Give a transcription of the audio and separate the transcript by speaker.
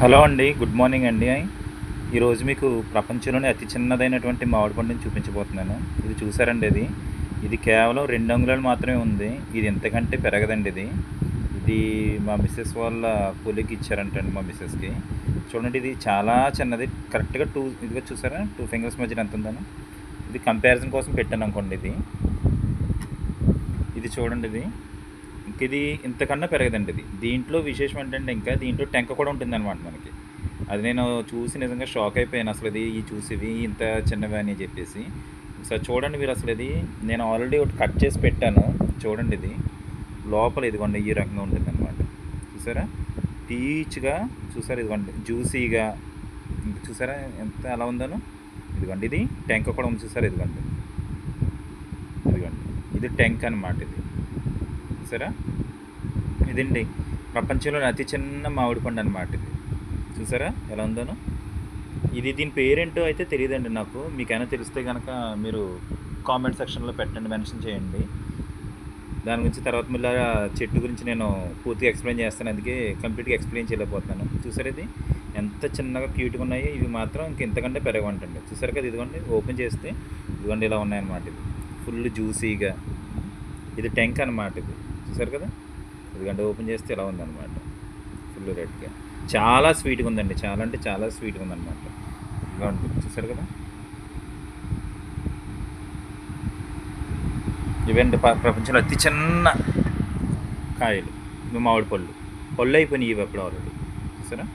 Speaker 1: Hello అండి good morning అండి. ఈరోజు మీకు ప్రపంచంలోనే అతి చిన్నదైనటువంటి మామిడి పండుని చూపించబోతున్నాను. ఇది చూసారండి ఇది? ఇది కేవలం రెండు అంగుళాలు మాత్రమే ఉంది. ఇది ఎంతకంటే పెరగదండి ఇది. ఇది మా మిస్సెస్ వాళ్ళ కూలికి ఇచ్చారంటండి మా మిస్సెస్కి చూడండి ఇది చాలా చిన్నది. కరెక్ట్గా టూ ఇదిగా చూసారా? టూ ఫింగర్స్ మధ్యన ఎంత ఉందని. ఇది కంపారిజన్ కోసం పెట్టాను అనుకోండి ఇది. ఇది చూడండి ఇది. ఇంక ఇది ఇంతకన్నా పెరగదండి ఇది. దీంట్లో విశేషం ఏంటంటే ఇంకా దీంట్లో టెంక కూడా ఉంటుందన్నమాట మనకి. అది నేను చూసి నిజంగా షాక్ అయిపోయాను. అసలు ఇది ఈ చూసివి ఇంత చిన్నవి అని చెప్పేసి. ఒకసారి చూడండి మీరు అసలు ఇది. నేను ఆల్రెడీ ఒకటి కట్ చేసి పెట్టాను. చూడండి ఇది. లోపల ఇదిగోండి ఈ రకంగా ఉంటుంది అనమాట చూసారా? పీచ్గా చూసారా ఇదిగోండి? జ్యూసీగా. ఇంకా చూసారా ఎంత ఎలా ఉందను? ఇదిగోండి ఇది. టెంక కూడా ఉంది చూసారా ఇదిగోండి? ఇదిగోండి. ఇది టెంక్ అనమాట ఇది. చూసారా? ఇదండి. ప్రపంచంలోని అతి చిన్న మామిడి పండు అనమాట ఇది. చూసారా? ఎలా ఉందోను? ఇది దీని పేరేంటో అయితే తెలియదండి నాకు. మీకైనా తెలిస్తే కనుక మీరు కామెంట్ సెక్షన్లో పెట్టండి మెన్షన్ చేయండి. దాని గురించి తర్వాత మళ్ళీ చెట్టు గురించి నేను పూర్తిగా ఎక్స్ప్లెయిన్ చేస్తాను. అందుకే కంప్లీట్గా ఎక్స్ప్లెయిన్ చేయలేకపోతున్నాను. చూసారా ఇది? ఎంత చిన్నగా క్యూట్గా ఉన్నాయో. ఇవి మాత్రం ఇంక ఇంతకంటే పెరగవంటండి. చూసారు కదా ఇదిగోండి. ఓపెన్ చేస్తే ఇదిగోండి ఇలా ఉన్నాయన్నమాట ఇది ఫుల్ జ్యూసీగా. ఇది టెంక్ అనమాట ఇది. చూసారు కదా? ఇదిగంటే ఓపెన్ చేస్తే ఇలా ఉందన్నమాట. ఫుల్ రెడ్గా చాలా స్వీట్గా ఉందండి. చాలా అంటే చాలా స్వీట్గా ఉందన్నమాట. ఇదిగోండి చూసారు కదా? ఇవండి ప్ర- ప్రపంచంలో అతి చిన్న కాయలు. మామిడి పళ్ళు. పళ్ళు అయిపోయినాయి ఇవి అప్పుడు ఆల్రెడీ చూసారా